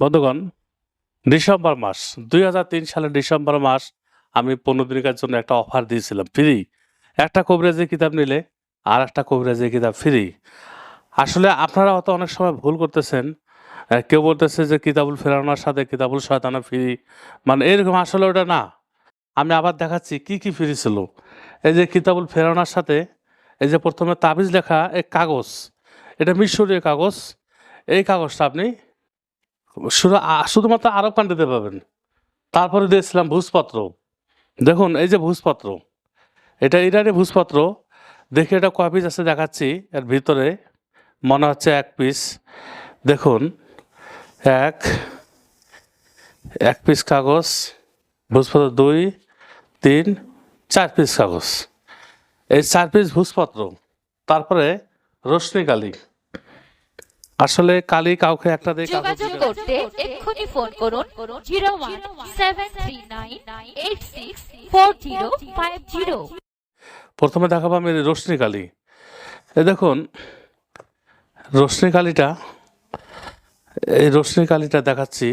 বন্ধুগণ, ডিসেম্বর মাস, দুই হাজার তিন সালের ডিসেম্বর মাস আমি পনেরো দিনের জন্য একটা অফার দিয়েছিলাম ফ্রি একটা কবিরাজি কিতাব নিলে আর একটা কবিরাজি কিতাব ফ্রি আসলে আপনারা হয়তো অনেক সময় ভুল করতেছেন। কেউ বলতেছে যে কিতাবুল ফেরানোর সাথে কিতাবুল শয়তানা ফ্রি মানে এরকম আসলে ওটা না। আমি আবার দেখাচ্ছি কি কি ফ্রি ছিল। এই যে কিতাবুল ফেরানোর সাথে, এই যে প্রথমে তাবিজ লেখা, এই কাগজ। এটা মিশরীয় কাগজ। এই কাগজটা আপনি শুধু শুধুমাত্র আরব কান্ট্রিতে পাবেন। তারপরে দিয়েছিলাম ভূজপত্র। দেখুন, এই যে ভূজপত্র, এটা ইরানি ভূজপত্র। দেখে এটা কয় পিস আছে দেখাচ্ছি, এর ভিতরে মনে হচ্ছে এক পিস দেখুন, এক এক পিস কাগজ, ভূজপত্র দুই, তিন, চার পিস কাগজ। এই চার পিস ভূজপত্র, তারপরে রশ্মি কালি আসলে কালি কাউকে একটা দিয়ে যোগাযোগ করতে এক্ষুনি ফোন করুন zero one seven three nine eight six four zero five zero. প্রথমে দেখাবো আমি রশ্মি কালি। এ দেখুন রশ্মি কালিটা এই রশ্মি কালিটা দেখাচ্ছি।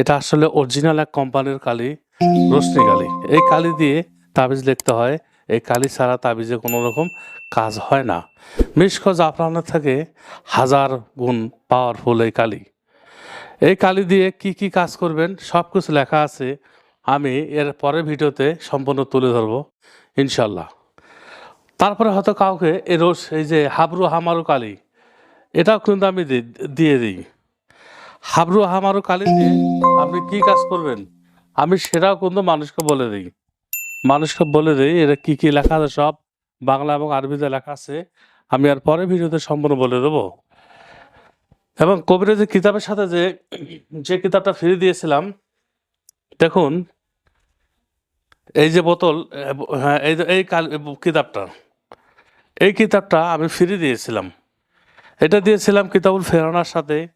এটা আসলে অরিজিনাল এক কোম্পানির কালি রশ্মি কালি। এই কালি দিয়ে তাবিজ লিখতে হয় এই কালি ছাড়া তাবিজে কোনো রকম কাজ হয় না। মিশক জাফরানের থেকে হাজার গুণ পাওয়ারফুল এই কালি। এই কালি দিয়ে কি কি কাজ করবেন, সব কিছু লেখা আছে। আমি এর পরের ভিডিওতে সম্পূর্ণ তুলে ধরবো ইনশাল্লাহ তারপরে হয়তো কাউকে এই রোজ এই যে হাবরু হামারু কালি, এটাও কিন্তু আমি দিয়ে দিই। হাবরু হামারু কালি দিয়ে আপনি কি কাজ করবেন, আমি সেটাও কিন্তু মানুষকে বলে দিই। মানুষকে বলে দিই এটা কি কি লেখা আছে সব? বাংলা এবং আরবিতে লেখা আছে। আমি আর পরে ভিডিওতে সম্পূর্ণ বলে দেবো। এবং কবিরের যে কিতাবের সাথে যে যে কিতাবটা ফিরে দিয়েছিলাম, দেখুন, এই যে বোতল হ্যাঁ এই যে- এই কিতাবটা এই কিতাবটা আমি ফ্রি দিয়েছিলাম। এটা দিয়েছিলাম কিতাবুল ফেরানার সাথে,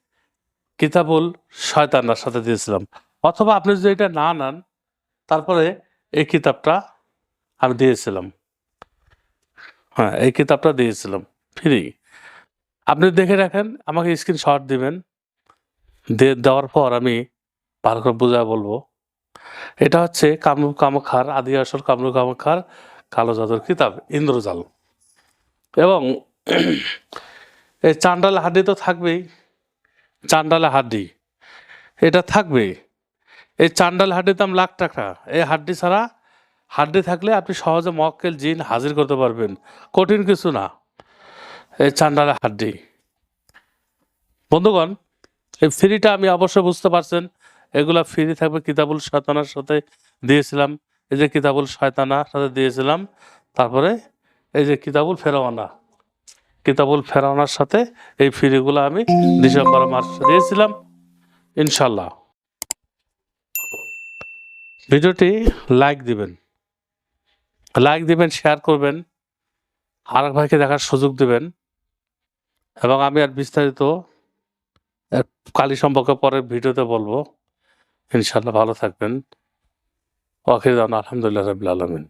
কিতাবুল শয়তানার সাথে দিয়েছিলাম। অথবা আপনি যদি এটা না নেন, তারপরে এই কিতাবটা আমি দিয়েছিলাম। হ্যাঁ এই কিতাবটা দিয়েছিলাম, ফ্রি। আপনি দেখে রাখেন, আমাকে স্ক্রিনশট দিবেন। দিয়ে দেওয়ার পর আমি ভালো করে বোঝা বলব। এটা হচ্ছে কামরূপ কামাখার, আদি আসর কামরূপ কামাখার, কালো জাদুর কিতাব, ইন্দ্রজাল। এবং এই চান্ডালা হাড্ডি তো থাকবেই। চান্ডালা হাড্ডি, এটা থাকবে এই চান্ডাল হাড্ডির দাম লাখ টাকা। এই হাড্ডি ছাড়া হাড্ডি থাকলে আপনি সহজে মক্কেল জিন হাজির করতে পারবেন। কঠিন কিছু না। এই চান্ডাল হাড্ডি। বন্ধুগণ, এই ফ্রিটা আমি অবশ্যই বুঝতে পারছেন। এগুলা ফ্রি থাকবে কিতাবুল শয়তানার সাথে দিয়েছিলাম। এই যে কিতাবুল শয়তানার সাথে দিয়েছিলাম। তারপরে এই যে কিতাবুল ফেরাওয়ানা। কিতাবুল ফেরাওয়ানার সাথে এই ফ্রিগুলো আমি ডিসেম্বর মাসে দিয়েছিলাম। ইনশাল্লাহ ভিডিওটি লাইক দিবেন। লাইক দিবেন শেয়ার করবেন আর ভাইকে দেখার সুযোগ দেবেন। এবং আমি আর বিস্তারিত কালি সম্পর্কে পরের ভিডিওতে বলব। ইনশাল্লাহ ভালো থাকবেন। ওয়াকির আলহামদুলিল্লাহ রবিল আলমিন।